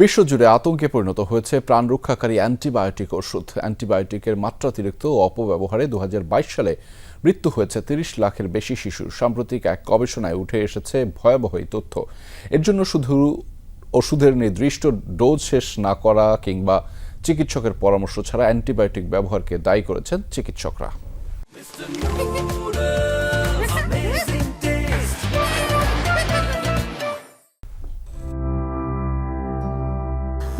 বিশ্বজুড়ে আতঙ্কে পরিণত হয়েছে প্রাণ রক্ষাকারী অ্যান্টিবায়োটিক ওষুধ। অ্যান্টিবায়োটিকের মাত্রাতিরিক্ত অপব্যবহারে দু হাজার বাইশ সালে মৃত্যু হয়েছে তিরিশ লাখের বেশি শিশু। সাম্প্রতিক এক গবেষণায় উঠে এসেছে ভয়াবহ তথ্য। এর জন্য শুধু ওষুধের নির্দিষ্ট ডোজ শেষ না করা কিংবা চিকিৎসকের পরামর্শ ছাড়া অ্যান্টিবায়োটিক ব্যবহারকে দায়ী করেছেন চিকিৎসকরা।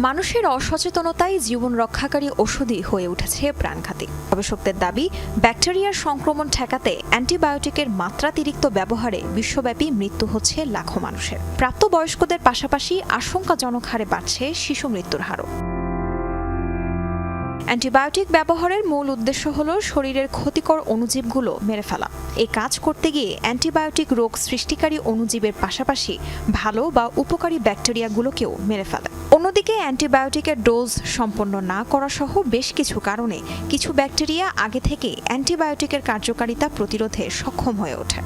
মানুষের অসচেতনতাই জীবন রক্ষাকারী ওষুধই হয়ে উঠেছে প্রাণঘাতী। গবেষকদের দাবি, ব্যাকটেরিয়ার সংক্রমণ ঠেকাতে অ্যান্টিবায়োটিকের মাত্রাতিরিক্ত ব্যবহারে বিশ্বব্যাপী মৃত্যু হচ্ছে লাখো মানুষের। প্রাপ্তবয়স্কদের পাশাপাশি আশঙ্কাজনক হারে বাড়ছে শিশু মৃত্যুর হারও। অ্যান্টিবায়োটিক ব্যবহারের মূল উদ্দেশ্য হল শরীরের ক্ষতিকর অণুজীবগুলো মেরে ফেলা। এই কাজ করতে গিয়ে অ্যান্টিবায়োটিক রোগ সৃষ্টিকারী অণুজীবের পাশাপাশি ভালো বা উপকারী ব্যাকটেরিয়াগুলোকেও মেরে ফেলে। অন্যদিকে অ্যান্টিবায়োটিকের ডোজ সম্পন্ন না করা সহ বেশ কিছু কারণে কিছু ব্যাকটেরিয়া আগে থেকে অ্যান্টিবায়োটিকের কার্যকারিতা প্রতিরোধে সক্ষম হয়ে ওঠে।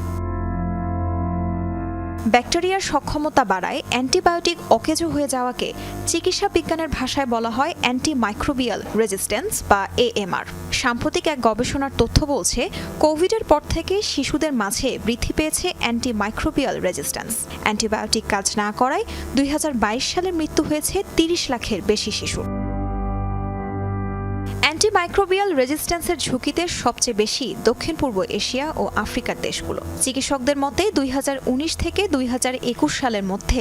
ব্যাকটেরিয়ার সক্ষমতা বাড়ায় অ্যান্টিবায়োটিক অকেজো হয়ে যাওয়াকে চিকিৎসা বিজ্ঞানের ভাষায় বলা হয় অ্যান্টিমাইক্রোবিয়াল রেজিস্ট্যান্স বা এএমআর সাম্প্রতিক এক গবেষণার তথ্য বলছে, কোভিডের পর থেকে শিশুদের মাঝে বৃদ্ধি পেয়েছে অ্যান্টিমাইক্রোবিয়াল রেজিস্ট্যান্স অ্যান্টিবায়োটিক কাজ না করায় দুই হাজার বাইশ সালে মৃত্যু হয়েছে তিরিশ লাখের বেশি শিশুর অ্যান্টিমাইক্রোবিয়াল রেজিস্ট্যান্সের ঝুঁকিতে সবচেয়ে বেশি দক্ষিণ পূর্ব এশিয়া ও আফ্রিকার দেশগুলো। চিকিৎসকদের মতে, দুই হাজার উনিশ থেকে দুই হাজার একুশ সালের মধ্যে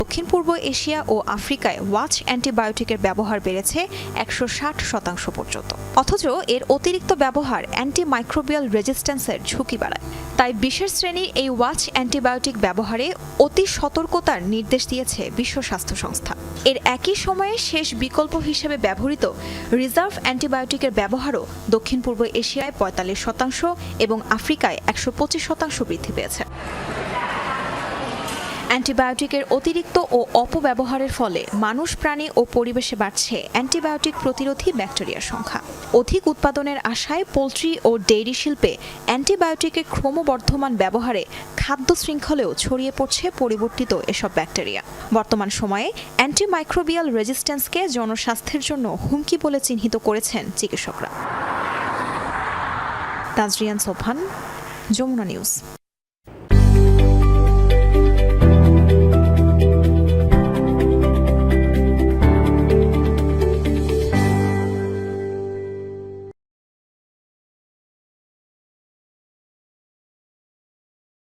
দক্ষিণ পূর্ব এশিয়া ও আফ্রিকায় ওয়াচ অ্যান্টিবায়োটিকের ব্যবহার বেড়েছে একশো ষাট শতাংশ পর্যন্ত। অথচ এর অতিরিক্ত ব্যবহার অ্যান্টিমাইক্রোবিয়াল রেজিস্ট্যান্সের ঝুঁকি বাড়ায়। তাই বিশেষ শ্রেণির এই ওয়াচ অ্যান্টিবায়োটিক ব্যবহারে অতি সতর্কতার নির্দেশ দিয়েছে বিশ্ব স্বাস্থ্য সংস্থা। এর একই সময়ে শেষ বিকল্প হিসেবে ব্যবহৃত রিজার্ভ অ্যান্টিবায়োটিকের ব্যবহারও দক্ষিণ পূর্ব এশিয়ায় পঁয়তাল্লিশ শতাংশ এবং আফ্রিকায় একশো পঁচিশ শতাংশ বৃদ্ধি পেয়েছে। অ্যান্টিবায়োটিকের অতিরিক্ত ও অপব্যবহারের ফলে মানুষ, প্রাণী ও পরিবেশে বাড়ছে অ্যান্টিবায়োটিক প্রতিরোধী ব্যাকটেরিয়ার সংখ্যা। অধিক উৎপাদনের আশায় পোলট্রি ও ডেইরি শিল্পে অ্যান্টিবায়োটিকের ক্রমবর্ধমান ব্যবহারে খাদ্য শৃঙ্খলেও ছড়িয়ে পড়ছে পরিবর্তিত এসব ব্যাকটেরিয়া। বর্তমান সময়ে অ্যান্টিমাইক্রোবিয়াল রেজিস্ট্যান্সকে জনস্বাস্থ্যের জন্য হুমকি বলে চিহ্নিত করেছেন চিকিৎসকরা। তাজরিয়ান সোফান যমুনা নিউজ।